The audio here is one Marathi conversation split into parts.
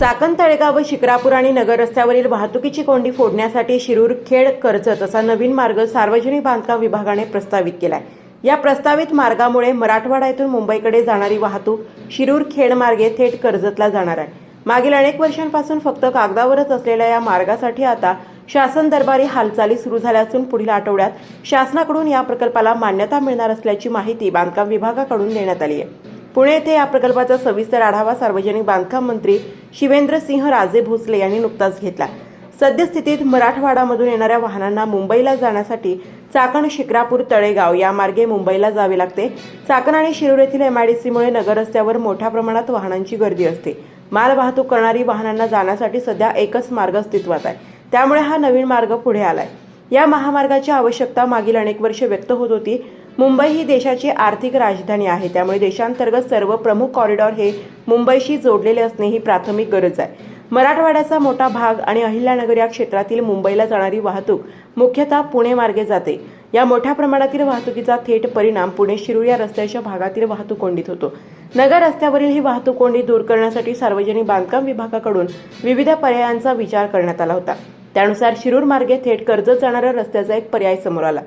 चाकण तळेगाव व शिक्रापूर आणि नगर रस्त्यावरील वाहतुकीची कोंडी फोडण्यासाठी शिरूर खेड कर्जत असा नवीन मार्ग सार्वजनिक बांधकाम विभागाने प्रस्तावित केलाय. या प्रस्तावित मार्गामुळे मराठवाडा येथून मुंबईकडे जाणारी वाहतूक शिरूर खेड मार्गे थेट कर्जतला जाणार आहे. मागील अनेक वर्षांपासून फक्त कागदावरच असलेल्या या मार्गासाठी आता शासन दरबारी हालचाली सुरू झाल्या असून पुढील आठवड्यात शासनाकडून या प्रकल्पाला मान्यता मिळणार असल्याची माहिती बांधकाम विभागाकडून देण्यात आली आहे. पुणे येथे या प्रकल्पाचा सविस्तर आढावा सार्वजनिक बांधकाम मंत्री शिवेंद्र सिंह राजे भोसले यांनी नुकताच घेतला. सद्यस्थितीत मराठवाडामधून येणाऱ्या वाहनांना मुंबईला जाण्यासाठी चाकण शिक्रापूर तळेगाव या मार्गे मुंबईला जावे लागते. चाकण आणि शिरूर येथील एमआयडीसीमुळे नगर रस्त्यावर मोठ्या प्रमाणात वाहनांची गर्दी असते. माल वाहतूक करणारी वाहनांना जाण्यासाठी सध्या एकच मार्ग अस्तित्वात आहे. त्यामुळे हा नवीन मार्ग पुढे आलाय. या महामार्गाची आवश्यकता मागील अनेक वर्षे व्यक्त होत होती. मुंबई ही देशाची आर्थिक राजधानी आहे. त्यामुळे देशांतर्गत सर्व प्रमुख कॉरिडॉर हे मुंबईशी जोडलेले असणे ही प्राथमिक गरज आहे. मराठवाड्याचा मोठा भाग आणि अहिल्यानगर या क्षेत्रातील मुंबईला जाणारी वाहतूक मुख्यतः पुणे मार्गे जाते. या मोठ्या प्रमाणातील वाहतुकीचा थेट परिणाम पुणे शिरूर या रस्त्याच्या भागातील वाहतूक कोंडीत होतो. नगर रस्त्यावरील ही वाहतूक कोंडी दूर करण्यासाठी सार्वजनिक बांधकाम विभागाकडून विविध पर्यायांचा विचार करण्यात आला होता. त्यानुसार शिरूर मार्गे थेट कर्जत जाणाऱ्या रस्त्याचा एक पर्याय समोर आला.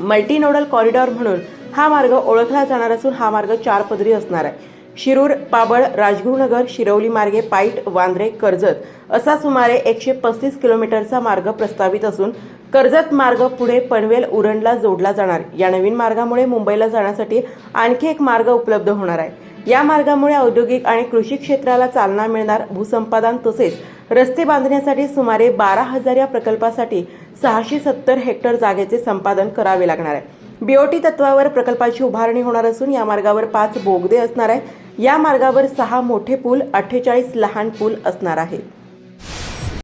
मल्टी नोडल कॉरिडॉर म्हणून हा मार्ग ओळखला जाणार असून हा मार्ग चार पदरी असणार आहे. शिरूर पाबळ राजगुरुनगर शिरवली मार्गे पाईट वांद्रे कर्जत असा सुमारे एकशे पस्तीस किलोमीटरचा मार्ग प्रस्तावित असून कर्जत मार्ग पुढे पनवेल उरणला जोडला जाणार. या नवीन मार्गामुळे मुंबईला जाण्यासाठी आणखी एक मार्ग उपलब्ध होणार आहे. या मार्गामुळे औद्योगिक आणि कृषी क्षेत्राला चालना मिळणार. भूसंपादन तसेच रस्ते बांधण्यासाठी सुमारे बारा हजार या प्रकल्पासाठी सहाशे सत्तर हेक्टर जागेचे संपादन करावे लागणार आहे. बीओटी तत्वावर प्रकल्पाची उभारणी होणार असून या मार्गावर पाच बोगदे असणार आहे. या मार्गावर सहा मोठे पूल अठ्ठेचाळीस लहान पूल असणार आहेत